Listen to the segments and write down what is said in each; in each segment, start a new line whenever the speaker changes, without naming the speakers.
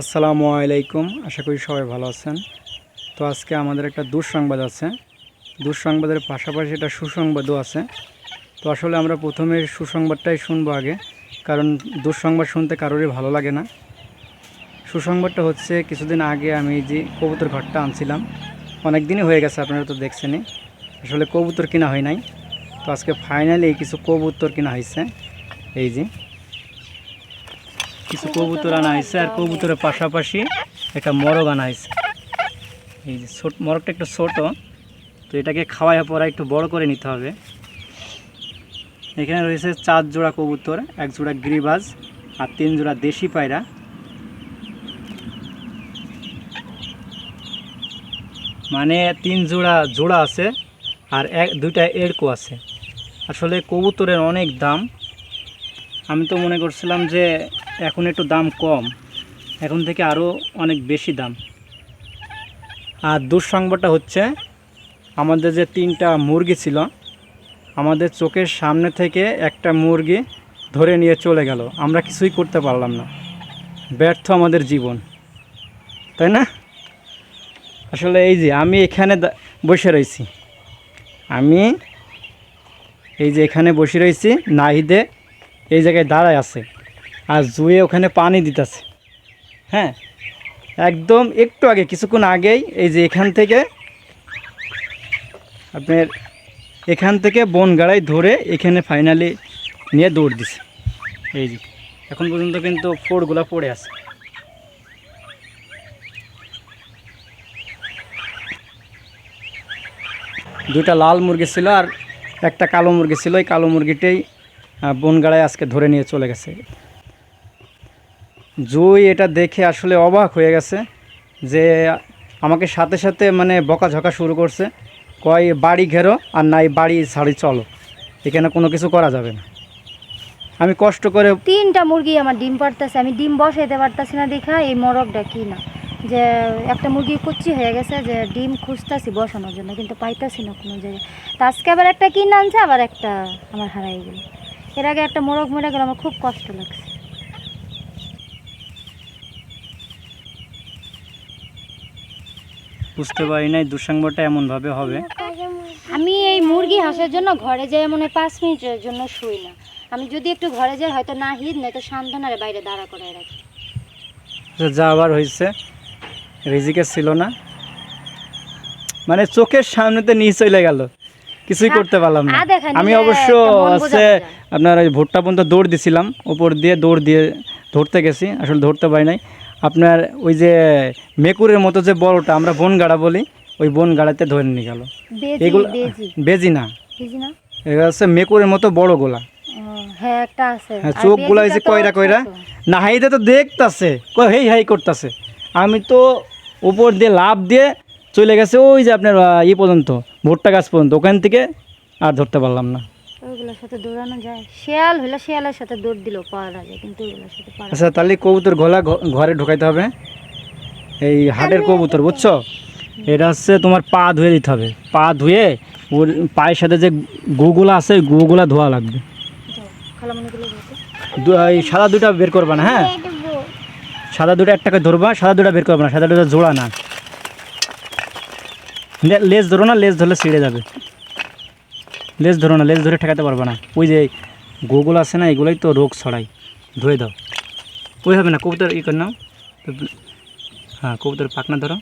আসসালামু আলাইকুম। আশা করি সবাই ভালো আছেন। তো আজকে আমাদের একটা দুঃসংবাদ আছে। দুঃসংবাদের পাশাপাশি একটা সুসংবাদও আছে। তো আসলে আমরা প্রথমে সুসংবাদটাই শুনব আগে, কারণ দুঃসংবাদ শুনতে কারোরই ভালো লাগে না। সুসংবাদটা হচ্ছে, কিছুদিন আগে আমি যে কবুতর ঘরটা আনছিলাম অনেক দিনই হয়ে গেছে, আপনারা তো দেখছেনই। আসলে কবুতর কিনা হয় নাই। তো আজকে ফাইনালি কিছু কবুতর কিনা হয়েছে। এই যে। কিছু কবুতর আনা হয়েছে, আর কবুতরের পাশাপাশি একটা মরগ আনা হয়েছে। এই যে ছোট মরগটা একটু ছোটো, তো এটাকে খাওয়াই পরা একটু বড় করে নিতে হবে। এখানে রয়েছে চার জোড়া কবুতর, এক জোড়া গিরিবাজ আর তিন জোড়া দেশি পায়রা। মানে তিন জোড়া জোড়া আছে আর এক দুইটা এরকো আছে। আসলে কবুতরের অনেক দাম। আমি তো মনে করছিলাম যে এখন একটু দাম কম। এখন থেকে আরও অনেক বেশি দাম। আর দুঃসংবাদটা হচ্ছে, আমাদের যে তিনটা মুরগি ছিল, আমাদের চোখের সামনে থেকে একটা মুরগি ধরে নিয়ে চলে গেল। আমরা কিছুই করতে পারলাম না। ব্যর্থ আমাদের জীবন। তাই না? আসলে এই যে আমি এখানে বসে রয়েছি। আমি এই যে এখানে বসে রয়েছি, নাহিদে এই জায়গায় দাঁড়ায় আছে। আর জুয়ে ওখানে পানি দিতেছে। হ্যাঁ একদম একটু আগে কিছুক্ষণ আগেই এই যে এখান থেকে আপনার এখান থেকে বন গাড়াই ধরে এখানে ফাইনালি নিয়ে দৌড় দিছে। এই যে এখন পর্যন্ত কিন্তু ফোড়গুলো পড়ে আছে। দুইটা লাল মুরগি ছিল আর একটা কালো মুরগি ছিল। এই কালো মুরগিটাই আহ, বনগাড়ায় আজকে ধরে নিয়ে চলে গেছে। জুই এটা দেখে আসলে অবাক হয়ে গেছে যে আমাকে সাথে সাথে মানে বকাঝকা শুরু করছে, কয় বাড়ি ঘেরো আর নাই বাড়ি ছাড়ি চলো, এখানে কোনো কিছু করা যাবে না। আমি কষ্ট করে
তিনটা মুরগি আমার ডিম পারতেছে আমি ডিম বসাইতে পারতাছি না দেখা, এই মরকটা কি না? যে একটা মুরগি কুচ্ছি হয়ে গেছে যে ডিম খুঁজতেছি বসানোর জন্য, কিন্তু পাইতেছি না কোনো জায়গায়। তা আজকে আবার একটা কিনে আনছে, আবার একটা আমার হারাই গেল। এর আগে একটা মোরগ মরে গেল, আমার খুব কষ্ট লাগছে।
বুঝতে পারি নাই দুঃসংবাদটা এমনভাবে হবে।
আমি এই মুরগি হাঁসের জন্য ঘরে যাই মনে পাঁচ মিনিটের জন্য শুই না। আমি যদি একটু ঘরে যাই হয়তো না হিদ নয়তো সান্ত্বনারে বাইরে দাঁড়া করে রাখি।
আচ্ছা, যা আবার হয়েছে রিজিকে ছিল না। মানে চোখের সামনেতে নিয়ে চলে গেল। কিছুই করতে পারলাম না। আমি অবশ্য হচ্ছে আপনার ওই ভুট্টা পর্যন্ত দৌড় দিছিলাম। উপর দিয়ে দৌড় দিয়ে ধরতে গেছি আসলে ধরতে পারি নাই। আপনার ওই যে মেকুরের মতো যে বড়টা আমরা বন গাড়া বলি ওই বন গাড়াতে ধরে নিয়ে গেল। এগুলো
বেজি।
না। এগুলো হচ্ছে মেকুরের মতো বড় গোলা।
হ্যাঁ
হ্যাঁ যে
বেজিটা তো
কয়রা কয়রা। না হাইতে তো দেখতাছে। হেই হাই করতেছে। আমি তো উপর দিয়ে লাভ দিয়ে চলে গেছে ওই যে আপনার ই পর্যন্ত ভুট্টা গাছ পর্যন্ত। ওখান থেকে আর ধরতে পারলাম না।
ওইগুলোর সাথে দৌড়ানো যায়। শিয়াল হলে শিয়ালের সাথে দৌড় দিলেও পাওয়া যায় কিন্তু ওইগুলোর সাথে পারা
আচ্ছা তাহলে কবুতর গলা ঘরে ঢোকাইতে হবে। এই হাটের কবুতর বুঝছ? এটা হচ্ছে তোমার পা ধুয়ে দিতে হবে। পা ধুয়ে ওর পায়ের সাথে যে গুগুলা আছে গুগুলা ধোয়া লাগবে। এই সাদা দুটা বের করবা না হ্যাঁ? সাদা দুটো একটা করে ধরবা সাদা দুটা বের করবা না সাদা দুটা জোড়া না। লেজ ধরো না লেজ ধরলে ছিঁড়ে যাবে। লেজ ধরো না লেজ ধরে ঠেকাতে পারবে না। ওই যে গোগুলো আছে না এগুলোই তো রোগ ছড়াই ধুয়ে দাও। ওই হবে না কবুতর ই করে নাও। হ্যাঁ কবুতর পাকনা ধরো।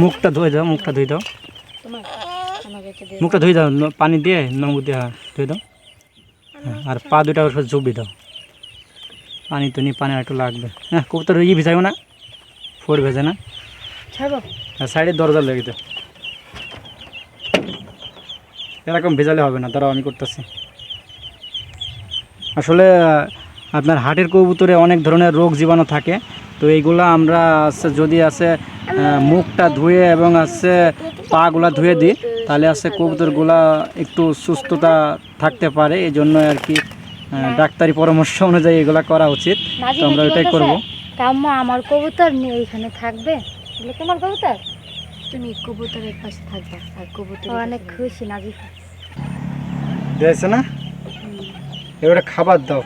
মুখটা ধুয়ে দাও মুখটা ধুয়ে দাও। মুখটা ধুয়ে দাও পানি দিয়ে নম্বর দিয়ে হ্যাঁ ধুয়ে দাও। হ্যাঁ, আর পা দুটা ওর চুপি দাও। পানি তো নিয়ে পানি একটু লাগবে। হ্যাঁ কবুতর ই ভিজাইও না। ফোর ভেজে না। আর সাইডের দরজা লেগে দাও। এরকম ভেজালে হবে না দাঁড়াও আমি করতেছি। আসলে আপনার হাটের কবুতরে অনেক ধরনের রোগ জীবাণু থাকে তো এইগুলো আমরা যদি আছে মুখটা ধুয়ে এবং আছে পাগুলা ধুয়ে দিই তাহলে আছে কবুতরগুলা একটু সুস্থতা থাকতে পারে এই জন্য আর কি ডাক্তারি পরামর্শ অনুযায়ী এগুলা করা উচিত। তো আমরা ওইটাই করব।
কাম্মা আমার কবুতর নিয়ে এখানে থাকবে? বলে তোমার কবুতর? তুমি কবুতরের পাশে থাকবে আর কবুতর অনেক খুশি
না? এবারে খাবার দাও।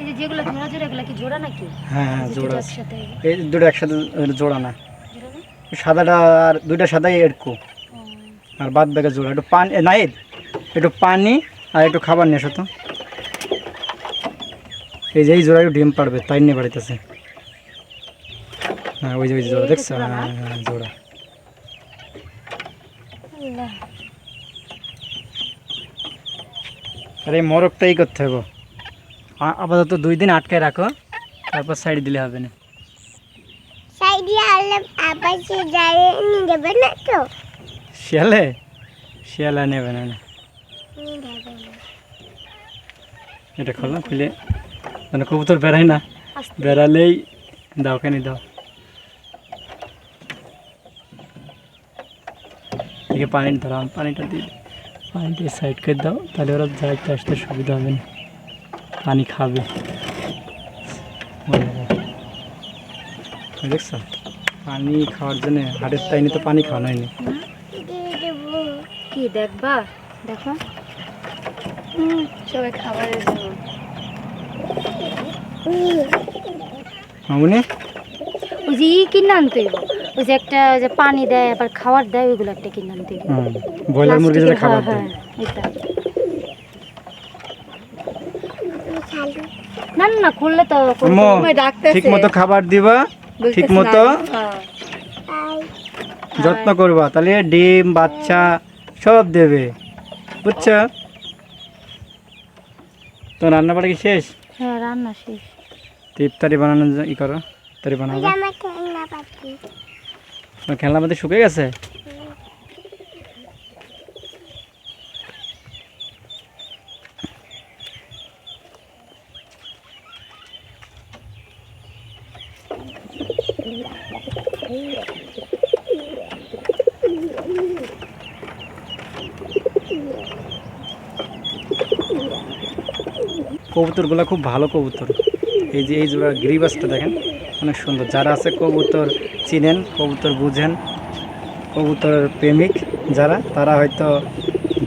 এই যে যেগুলো জোড়া জোড়া এগুলো কি জোড়া নাকি?
হ্যাঁ হ্যাঁ জোড়া এই দুটো একসাথে জোড়া না। সাদাটা আর দুইটা সাদাই এরকু
ও,
আর বাদ ব্যাগে জোড়া। একটু পানি নাই একটু পানি আর একটু খাবার নিয়ে এসো তো। এই যে এই জোড়া একটু ডিম পারবে তাই নিয়ে বাড়িতেছে। হ্যাঁ ওই যে ওই জোড়া দেখছ? হ্যাঁ হ্যাঁ জোড়া। আর এই করতে হবে আপাতত দুই দিন আটকায় রাখো তারপর সাইড দিলে হবে না। শিয়ালে? শিয়ালে নেবে না এটা খোলো খুলে। মানে কবুতর বেড়ায় না। বেড়ালেই দাও কেন দাও। এদিকে পানি ধরাম পানিটা দিয়ে পানিটা সাইড করে দাও তাহলে ওরা যাইতে আসতে সুবিধা হবে না। পানি খাবে। দেখছ? পানি খাওয়ার জন্য হাটের টাইমে তো পানি খাওয়ানো হয়নি।
কি দেখবা? দেখো। সবাই খাবারের জন্য।
মামুনি?
ওই যে আনতে হইব ওই যে একটা ওই যে পানি দেয় আবার খাবার দেয় ওইগুলো একটা কিনে আনতে
ব্রয়লার মুরগি যেটা খাবার
হ্যাঁ,
দেয়।
হ্যাঁ, না না, না খুললে তো
ঠিক মতো খাবার দিবা ঠিক মতো যত্ন করবা তাহলে ডিম বাচ্চা সব দেবে। বুঝছ? তো রান্না বাড়ি কি শেষ?
হ্যাঁ রান্না শেষ।
তো ইফতারি বানানো ই করো ইফতারি বানাবো
জামা খেলনা পাখি
তোমার খেলনা মধ্যে শুকিয়ে গেছে? কবুতরগুলো খুব ভালো কবুতর। এই যে এই জোড়া গিরিবাসটা দেখেন। অনেক সুন্দর। যারা আছে কবুতর চিনেন, কবুতর বুঝেন, কবুতর প্রেমিক যারা, তারা হয়তো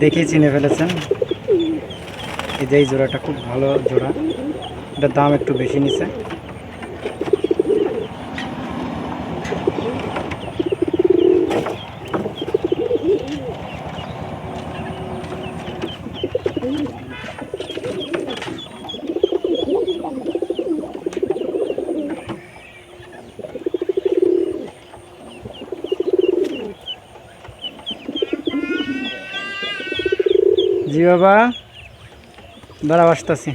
দেখেই চিনে ফেলেছেন। এই যে এই জোড়াটা খুব ভালো জোড়া। এটার দাম একটু বেশি নিছে। জি বাবা দাঁড়াও আসতেছি।